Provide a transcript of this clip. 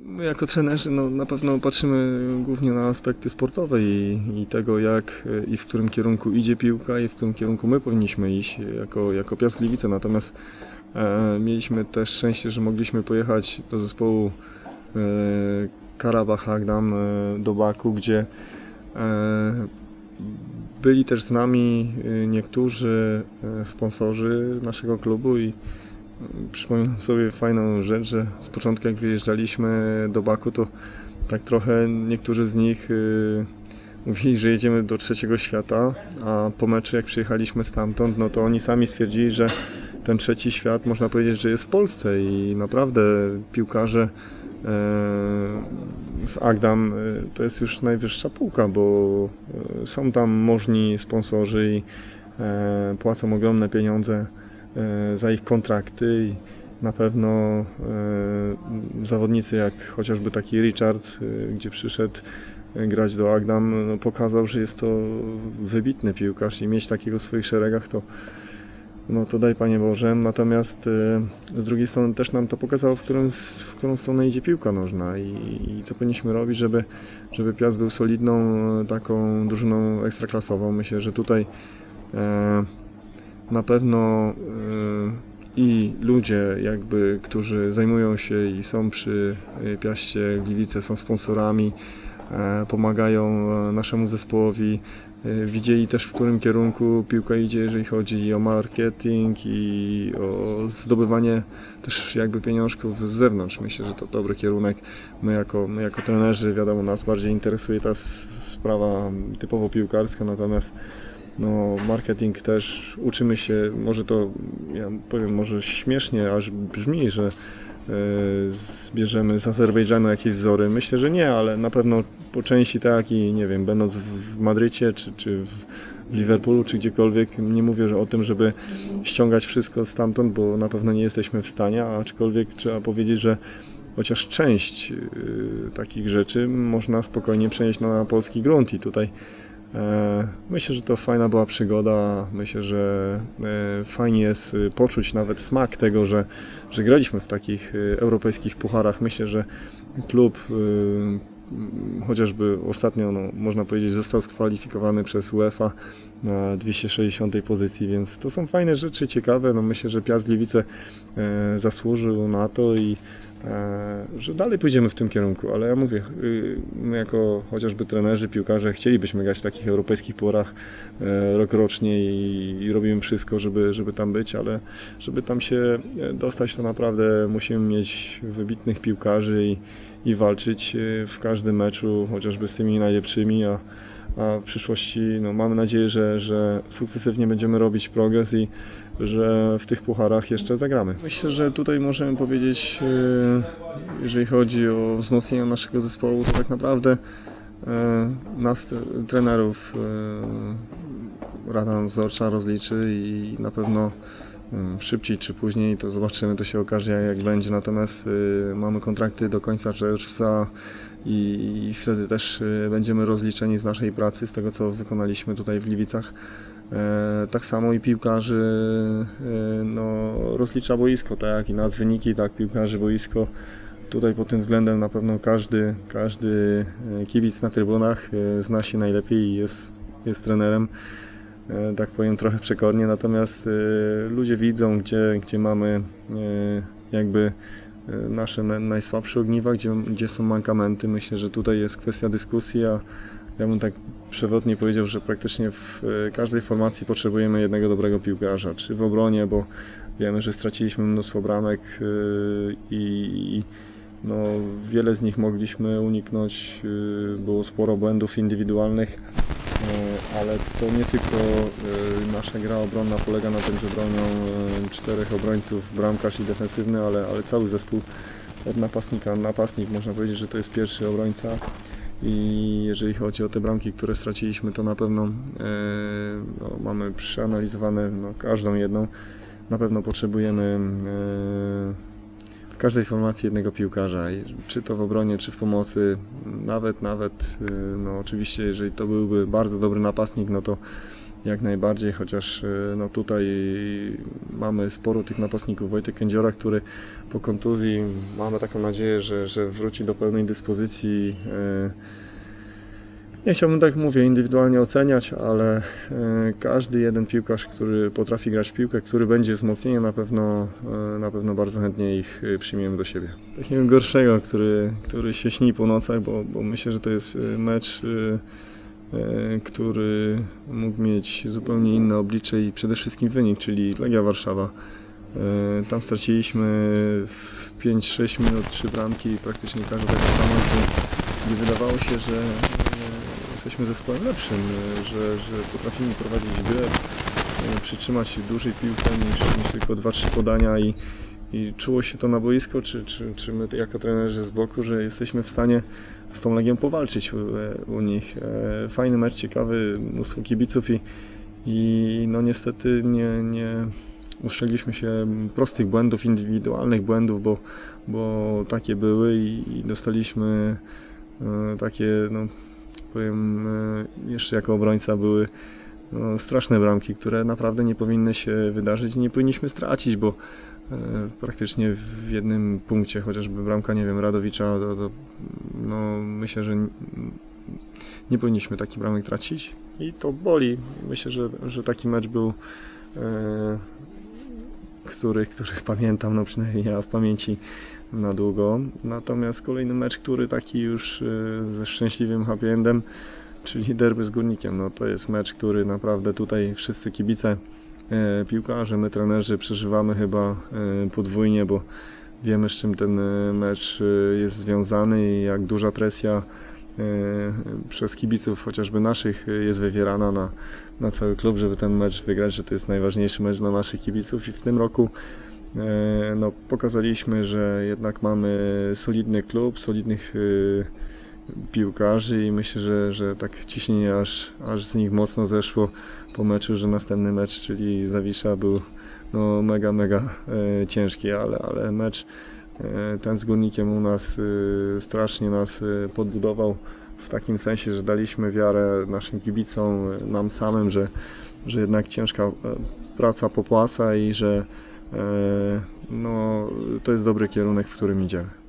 My jako trenerzy no, na pewno patrzymy głównie na aspekty sportowe i, i tego jak e, i w którym kierunku idzie piłka i w którym kierunku my powinniśmy iść jako, jako Piast. Natomiast e, mieliśmy też szczęście, że mogliśmy pojechać do zespołu e, Karabach Hagdam e, do Baku, gdzie e, byli też z nami e, niektórzy e, sponsorzy naszego klubu i Przypominam sobie fajną rzecz, że z początku jak wyjeżdżaliśmy do Baku, to tak trochę niektórzy z nich y, mówili, że jedziemy do trzeciego świata, a po meczu jak przyjechaliśmy stamtąd, no to oni sami stwierdzili, że ten trzeci świat można powiedzieć, że jest w Polsce i naprawdę piłkarze e, z Agdam e, to jest już najwyższa półka, bo e, są tam możni sponsorzy i płacą ogromne pieniądze za ich kontrakty i na pewno zawodnicy jak chociażby taki Richard, gdzie przyszedł grać do Agdam, no, pokazał, że jest to wybitny piłkarz i mieć takiego w swoich szeregach to no to daj Panie Boże. Natomiast e, z drugiej strony też nam to pokazało, w, którym, w którą stronę idzie piłka nożna i, i co powinniśmy robić, żeby, żeby Piast był solidną e, taką drużyną ekstraklasową. Myślę, że tutaj e, na pewno i ludzie jakby, którzy zajmują się i są przy Piaście Gliwice, są sponsorami, pomagają naszemu zespołowi, widzieli też w którym kierunku piłka idzie, jeżeli chodzi o marketing i o zdobywanie też jakby pieniążków z zewnątrz. Myślę, że to dobry kierunek. My jako, my jako trenerzy, wiadomo, nas bardziej interesuje ta sprawa typowo piłkarska, natomiast no, marketing też uczymy się, może to, ja powiem, może śmiesznie aż brzmi, że zbierzemy z Azerbejdżanu jakieś wzory. Myślę, że nie, ale na pewno po części tak i nie wiem, będąc w Madrycie czy, czy w Liverpoolu czy gdziekolwiek, nie mówię o tym, żeby ściągać wszystko stamtąd, bo na pewno nie jesteśmy w stanie, aczkolwiek trzeba powiedzieć, że chociaż część y, takich rzeczy można spokojnie przenieść na polski grunt i tutaj E, Myślę, że to fajna była przygoda. Myślę, że e, fajnie jest y, poczuć nawet smak tego, że, że graliśmy w takich europejskich pucharach. Myślę, że klub chociażby ostatnio, no, można powiedzieć, został skwalifikowany przez UEFA na 260 pozycji, więc to są fajne rzeczy, ciekawe. No, myślę, że Piast Gliwice e, zasłużył na to i e, że dalej pójdziemy w tym kierunku, ale ja mówię, y, my jako chociażby trenerzy, piłkarze chcielibyśmy grać w takich europejskich porach e, rok rocznie i, i robimy wszystko, żeby, żeby tam być, ale żeby tam się e, dostać, to naprawdę musimy mieć wybitnych piłkarzy i, i walczyć e, w każdym meczu, chociażby z tymi najlepszymi, a, a w przyszłości no, mamy nadzieję, że, że sukcesywnie będziemy robić progres i że w tych pucharach jeszcze zagramy. Myślę, że tutaj możemy powiedzieć, e, jeżeli chodzi o wzmocnienie naszego zespołu, to tak naprawdę e, nas, t- trenerów, e, Rada Nadzorcza rozliczy i na pewno e, szybciej czy później to zobaczymy, to się okaże jak będzie. Natomiast e, mamy kontrakty do końca czerwca i, wtedy też e, będziemy rozliczeni z naszej pracy, z tego co wykonaliśmy tutaj w Gliwicach. E, tak samo i piłkarzy e, no, rozlicza boisko, tak jak i nas wyniki, tak piłkarzy boisko. Tutaj pod tym względem na pewno każdy, każdy kibic na trybunach zna się najlepiej i jest, jest trenerem. E, Tak powiem trochę przekornie, natomiast e, ludzie widzą, gdzie, gdzie mamy e, jakby nasze na- najsłabsze ogniwa, gdzie, gdzie są mankamenty. Myślę, że tutaj jest kwestia dyskusji, a ja bym tak przewrotnie powiedział, że praktycznie w każdej formacji potrzebujemy jednego dobrego piłkarza, czy w obronie, bo wiemy, że straciliśmy mnóstwo bramek i, no, wiele z nich mogliśmy uniknąć, było sporo błędów indywidualnych, ale to nie tylko e, nasza gra obronna polega na tym, że bronią e, czterech obrońców, bramkarz i defensywny, ale, ale cały zespół od napastnika. Napastnik można powiedzieć, że to jest pierwszy obrońca i jeżeli chodzi o te bramki, które straciliśmy, to na pewno e, no, mamy przeanalizowane no, każdą jedną. Na pewno potrzebujemy e, w każdej formacji jednego piłkarza, czy to w obronie, czy w pomocy. Nawet, nawet, e, no oczywiście, jeżeli to byłby bardzo dobry napastnik, no to jak najbardziej, chociaż e, no tutaj mamy sporo tych napastników. Wojtek Kędziora, który po kontuzji mamy taką nadzieję, że, że wróci do pełnej dyspozycji. E, Nie chciałbym tak mówię indywidualnie oceniać, ale e, każdy jeden piłkarz, który potrafi grać w piłkę, który będzie wzmocnieniem, na pewno, e, na pewno bardzo chętnie ich e, przyjmiemy do siebie. Takiego gorszego, który, który się śni po nocach, bo, bo myślę, że to jest mecz, który mógł mieć zupełnie inne oblicze i przede wszystkim wynik, czyli Legia Warszawa. Tam straciliśmy w 5-6 minut trzy bramki, praktycznie każda taka sama, gdzie, gdzie wydawało się, że jesteśmy zespołem lepszym, e, że, że potrafimy prowadzić grę, e, przytrzymać dłużej piłkę niż, niż tylko 2-3 podania i, i czuło się to na boisko, czy, czy, czy my jako trenerzy z boku, że jesteśmy w stanie z tą Legią powalczyć u, u nich. E, Fajny mecz, ciekawy, mnóstwo kibiców i, i no niestety nie, nie ustrzegliśmy się prostych błędów, indywidualnych błędów, bo, bo takie były i, i dostaliśmy e, takie, no powiem, e, jeszcze jako obrońca były no, straszne bramki, które naprawdę nie powinny się wydarzyć i nie powinniśmy stracić, bo e, praktycznie w jednym punkcie, chociażby bramka, nie wiem, Radowicza, to, to, no myślę, że nie powinniśmy takich bramek tracić i to boli. Myślę, że, że taki mecz był e, który, który pamiętam, no przynajmniej ja w pamięci na długo. Natomiast kolejny mecz, który taki już e, ze szczęśliwym happy endem, czyli derby z Górnikiem. No to jest mecz, który naprawdę tutaj wszyscy kibice, e, piłkarze, my trenerzy przeżywamy chyba e, podwójnie, bo wiemy z czym ten e, mecz jest związany i jak duża presja przez kibiców chociażby naszych e, jest wywierana na, na cały klub, żeby ten mecz wygrać, że to jest najważniejszy mecz dla naszych kibiców. I w tym roku e, no, pokazaliśmy, że jednak mamy solidny klub, solidnych e, piłkarzy i myślę, że, że tak ciśnienie aż, aż z nich mocno zeszło po meczu, że następny mecz, czyli Zawisza był no, mega, mega e, ciężki, ale, ale mecz e, ten z Górnikiem u nas e, strasznie nas e, podbudował w takim sensie, że daliśmy wiarę naszym kibicom, e, nam samym, że, że jednak ciężka e, praca popłaca i że e, no, to jest dobry kierunek, w którym idziemy.